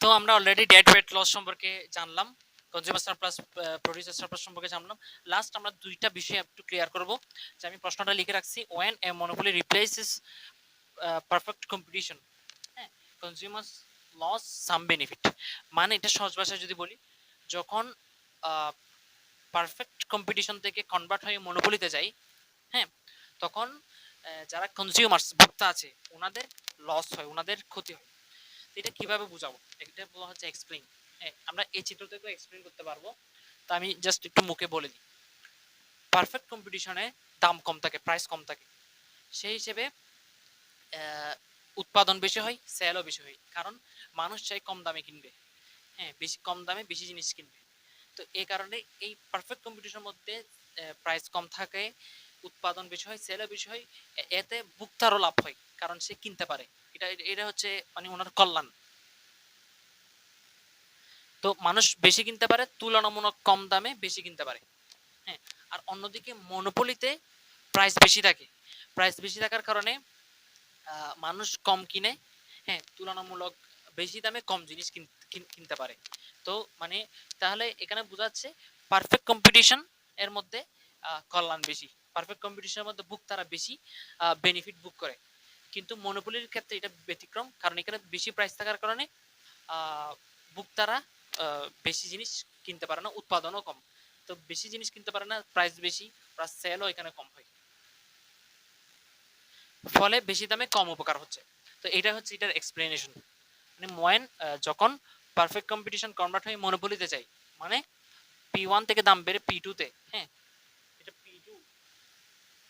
তো আমরা already date weight loss সম্পর্কে জানলাম কনজিউমার সারপ্লাস প্রডিউসার সারপ্লাস সম্পর্কে জানলাম। লাস্ট আমরা দুইটা বিষয় একটু ক্লিয়ার করব, যে আমি প্রশ্নটা লিখে রাখছি when a monopoly replaces perfect competition হ্যাঁ কনজিউমার লস সাম বেনিফিট মানে এটা সহজ ভাষায় যদি বলি, যখন পারফেক্ট কম্পিটিশন থেকে কনভার্ট হয়ে মনোপলিতে যাই হ্যাঁ তখন যারা কনজিউমার্স ভোক্তা আছে, ওনাদের লস হয়, ওনাদের ক্ষতি হয়। এটা কীভাবে বুঝাবো? এটা বলা হচ্ছে এক্সপ্লেইন হ্যাঁ আমরা এই চিত্র থেকে এক্সপ্লেইন করতে পারব। তো আমি জাস্ট একটু মুখে বলে দিই। পারফেক্ট কম্পিটিশনে দাম কম থাকে প্রাইস কম থাকে। সেই হিসেবে উৎপাদন বেশি হয় সেলও বেশি হয়। কারণ মানুষ চাই কম দামে কিনবে। হ্যাঁ বেশি, কম দামে বেশি জিনিস কিনবে। তো এই কারণে এই পারফেক্ট কম্পিটিশনের মধ্যে প্রাইস কম থাকে, উৎপাদন বেশি হয় সেলও বেশি হয় এতে ভোক্তারও লাভ হয়। কারণ সে কিনতে পারে। এটা এটা হচ্ছে মানে ওনার কল্যাণ। তো মানুষ বেশি কিনতে পারে, তুলনামূলক কম দামে বেশি কিনতে পারে। হ্যাঁ আর অন্যদিকে মনোপলিতে প্রাইস বেশি থাকে। প্রাইস বেশি থাকার কারণে মানুষ কম কিনে হ্যাঁ তুলনামূলক বেশি দামে কম জিনিস কিন- কিন- কিনতে পারে। তো মানে তাহলে এখানে বোঝাচ্ছে পারফেক্ট কম্পিটিশন এর মধ্যে কল্যাণ বেশি। পারফেক্ট কম্পিটিশনের মধ্যে বুক তারা বেশি বেনিফিট বুক করে। কিন্তু মনোপলির ক্ষেত্রে এটা ব্যতিক্রম, কারণ এখানে বেশি প্রাইস থাকার কারণে বুক তারা বেশি জিনিস কিনতে পারে না, উৎপাদনও কম। তো বেশি জিনিস কিনতে পারে না প্রাইস বেশি প্লাস সেলও এখানে কম হয়। ফলে বেশি দামে কম উপকার হচ্ছে। তো এটা হচ্ছে এটার এক্সপ্লেনেশন মানে মোয়েন যখন পারফেক্ট কম্পিটিশন কনভার্ট হয়ে মনোপলিতে যায় মানে পি ওয়ান থেকে দাম বেড়ে পি টুতে হ্যাঁ? এটা পি টু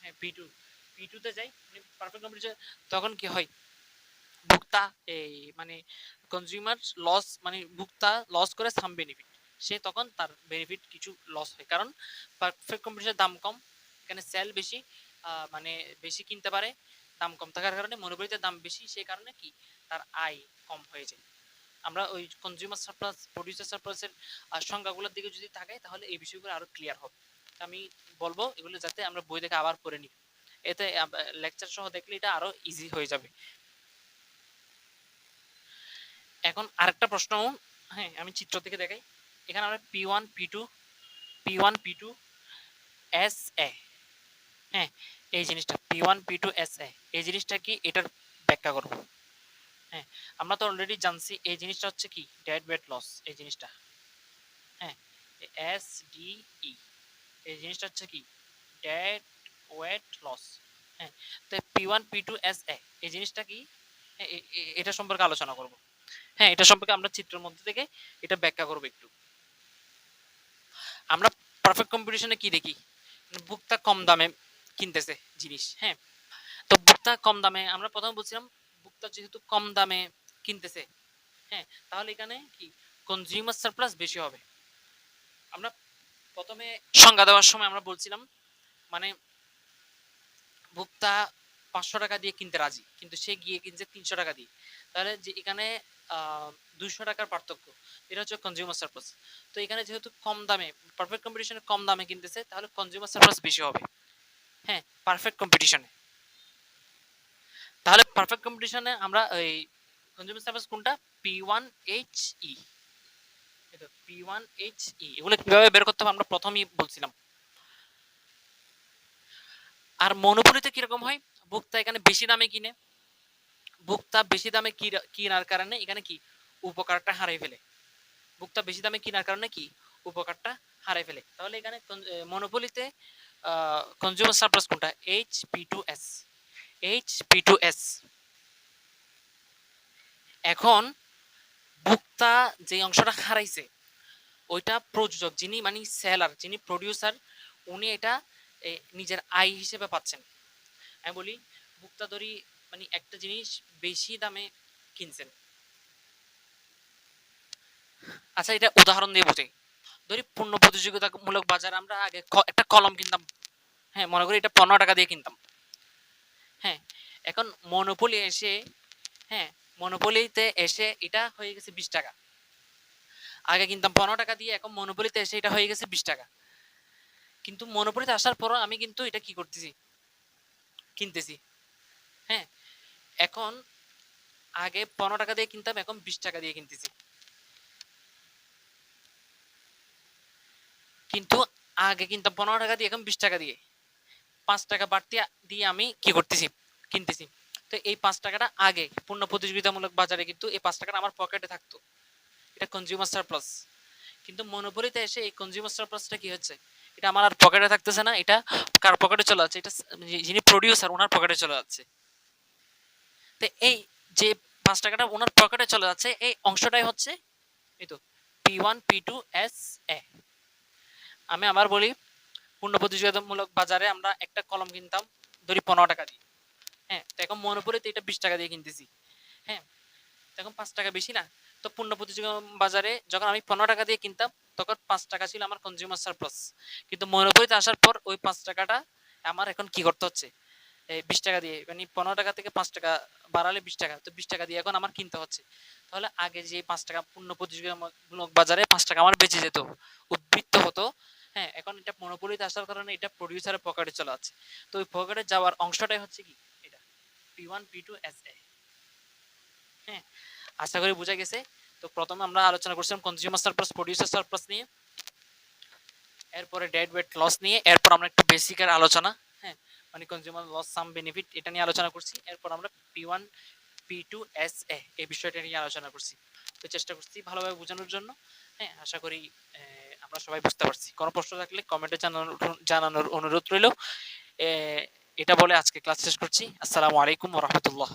হ্যাঁ পি টু পি টুতে যাই মানে পারফেক্ট কম্পিটিশন তখন কি হয়? ভোক্তা, এই মানে কনজিউমার লস মানে ভোক্তা লস করে সাম বেনিফিট সে তখন তার বেনিফিট কিছু লস হয়। কারণ পারফেক্ট কম্পিটিশনের দাম কম, এখানে সেল বেশি মানে বেশি কিনতে পারে, দাম কম থাকার কারণে মনোপলিতে দাম বেশি, সেই কারণে কি তার আয় কম হয়ে যায়। আমরা ওই কনজিউমার সারপ্লাস প্রডিউসার সারপ্লাসের সংজ্ঞাগুলোর দিকে যদি তাকাই, তাহলে এই বিষয়গুলো আরও ক্লিয়ার হবে। আমি বলব, এগুলো যাতে আমরা বই দেখে আবার পড়ে নিই। এতে লেকচার সহ দেখলে এটা আরও ইজি হয়ে যাবে। এখন আরেকটা প্রশ্ন হ্যাঁ আমি চিত্র থেকে দেখাই। এখানে আমরা P one P two P one P two S A হ্যাঁ এই জিনিসটা P one P two S A এই জিনিসটা কি এটার ব্যাখ্যা করব? হ্যাঁ আমরা তো অলরেডি জানছি এই জিনিসটা হচ্ছে কি ডেড ওয়েট লস এই জিনিসটা। হ্যাঁ এস ডি ই এই জিনিসটা হচ্ছে কি ডেড ওয়েট লস হ্যাঁ? তো P one P two S A এই জিনিসটা কি? এটা সম্পর্কে আলোচনা করব। হ্যাঁ এটা সম্পর্কে আমরা চিত্রের মধ্যে থেকে এটা ব্যাখ্যা করব একটু। আমরা পারফেক্ট কম্পিটিশনে কি দেখি? ভোক্তা কম দামে কিনতেছে জিনিস হ্যাঁ? তো ভোক্তা কম দামে, আমরা প্রথমে বলছিলাম ভোক্তা যেহেতু কম দামে কিনতেছে হ্যাঁ? তাহলে এখানে কি? কনজিউমার সারপ্লাস বেশি হবে। আমরা প্রথমে সংজ্ঞা দেওয়ার সময় আমরা বলছিলাম মানে ভোক্তা পাঁচশো টাকা দিয়ে কিনতে রাজি, কিন্তু সে গিয়ে কিনছে তিনশো টাকা দিয়ে। তাহলে যে এখানে দুইশো টাকার পার্থক্য, এটা হচ্ছে কনজিউমার সারপ্লাস তো এখানে যেহেতু কম দামে পারফেক্ট কম্পিটিশনে কম দামে কিনতেছে, তাহলে কনজিউমার সারপ্লাস বেশি হবে। হ্যাঁ পারফেক্ট কম্পিটিশনে তাহলে পারফেক্ট কম্পিটিশনে আমরা এই কনজিউমার সার্ভিস কোনটা? P one H E P one H E এগুলো কীভাবে বের করতে হবে? আমরা প্রথমেই বলছিলাম। আর মনোপলিতে কীরকম হয়? ভোক্তা এখানে বেশি দামে কিনে। ভোক্তা বেশি দামে কিনার কারণে এখানে কি? উপকারটা হারিয়ে ফেলে। ভোক্তা বেশি দামে কেনার কারণে কি? উপকারটা হারিয়ে ফেলে। তাহলে এখানে মনোপলিতে কনজিউমার সারপ্লাস কোনটা? H P two S H P two S এখন ভোক্তা যে অংশটা হারাইছে, ওইটা প্রযোজক যিনি মানে সেলার যিনি প্রডিউসার উনি এটা নিজের আয় হিসেবে পাচ্ছেন। আমি বলি ভোক্তা ধরি মানে একটা জিনিস বেশি দামে কিনছেন। আচ্ছা এটা উদাহরণ দিয়ে বোঝাই। ধরি পূর্ণ প্রতিযোগিতামূলক বাজার আমরা আগে একটা কলম কিনতাম। হ্যাঁ মনে করি এটা পনেরো টাকা দিয়ে কিনতাম। হ্যাঁ এখন মনোপলি এসে হ্যাঁ মনোপলিতে এসে এটা হয়ে গেছে বিশ টাকা। আগে কিনতাম পনেরো টাকা দিয়ে, এখন মনোপলিতে এসে এটা হয়ে গেছে বিশ টাকা। কিন্তু মনোপলিতে আসার পর আমি কিন্তু এটা কি করতেছি? কিনতেছি। হ্যাঁ? এখন আগে পনেরো টাকা দিয়ে কিনতাম, এখন বিশ টাকা দিয়ে কিনতেছি। কিন্তু আগে কিনতাম পনেরো টাকা দিয়ে, এখন বিশ টাকা দিয়ে। পাঁচ টাকা বাড়তি দিয়ে আমি কি করতেছি? কিনতেছি। তো এই পাঁচ টাকাটা আগে পূর্ণ প্রতিযোগিতামূলক বাজারে কিন্তু এই পাঁচ টাকাটা আমার পকেটে থাকতো। এটা কনজিউমার সারপ্লাস কিন্তু মনোপলিতে এসে এই কনজিউমার সারপ্লাসটা কি হচ্ছে? এটা আমার আর পকেটে থাকতেছে না, এটা কার পকেটে চলে যাচ্ছে? এটা যিনি প্রডিউসার ওনার পকেটে চলে যাচ্ছে। তো এই যে পাঁচ টাকাটা ওনার পকেটে চলে যাচ্ছে, এই অংশটাই হচ্ছে এই তো P one P two S A আমি আবার বলি, পূর্ণ প্রতিযোগিতামূলক বাজারে আমরা একটা কলম কিনতাম, ধরি পনেরো টাকা দিয়ে। হ্যাঁ তো এখন মনে পড়ে তো এটা বিশ টাকা দিয়ে কিনতেছি। হ্যাঁ এখন পাঁচ টাকা বেশি না। তো পূর্ণ প্রতিযোগিতা বাজারে যখন আমি পনেরো টাকা দিয়ে কিনতাম, তখন পাঁচ টাকা ছিল আমার কনজিউমার সারপ্লাস কিন্তু মনোপলিতে আসার পর ওই পাঁচ টাকাটা আমার এখন কি করতে হচ্ছে? এই বিশ টাকা দিয়ে মানে পনেরো টাকা থেকে পাঁচ টাকা বাড়ালে বিশ টাকা, তো বিশ টাকা দিয়ে এখন আমার কিনতে হচ্ছে। তাহলে আগে যে পাঁচ টাকা পূর্ণ প্রতিযোগিতামূলক বাজারে পাঁচ টাকা আমার বেঁচে যেত, উদ্বৃত্ত হতো। হ্যাঁ এখন এটা মনোপলিতে আসার কারণে এটা প্রডিউসারের পকেটে চলে আছে তো ওই পকেটে যাওয়ার অংশটাই হচ্ছে কি? এটা P one P two S A হ্যাঁ আশা করি বোঝা গেছে। তো প্রথমে আমরা আলোচনা করছিলাম কনজিউমার সারপ্লাস প্রডিউসার সারপ্লাস নিয়ে। এরপরে ডেড ওয়েট লস নিয়ে। এরপর আমরা একটু বেসিকের আলোচনা হ্যাঁ মানে কনজিউমার লস সাম বেনিফিট এটা নিয়ে আলোচনা করছি। এরপর আমরা P one P two S A এই বিষয়টা নিয়ে আলোচনা করছি। তো চেষ্টা করছি ভালোভাবে বোঝানোর জন্য হ্যাঁ আশা করি আমরা সবাই বুঝতে পারছি। কোনো প্রশ্ন থাকলে কমেন্টে জানানোর জানানোর অনুরোধ রইল। এটা বলে আজকে ক্লাস শেষ করছি। আসসালামু আলাইকুম রহমতুল্লাহ।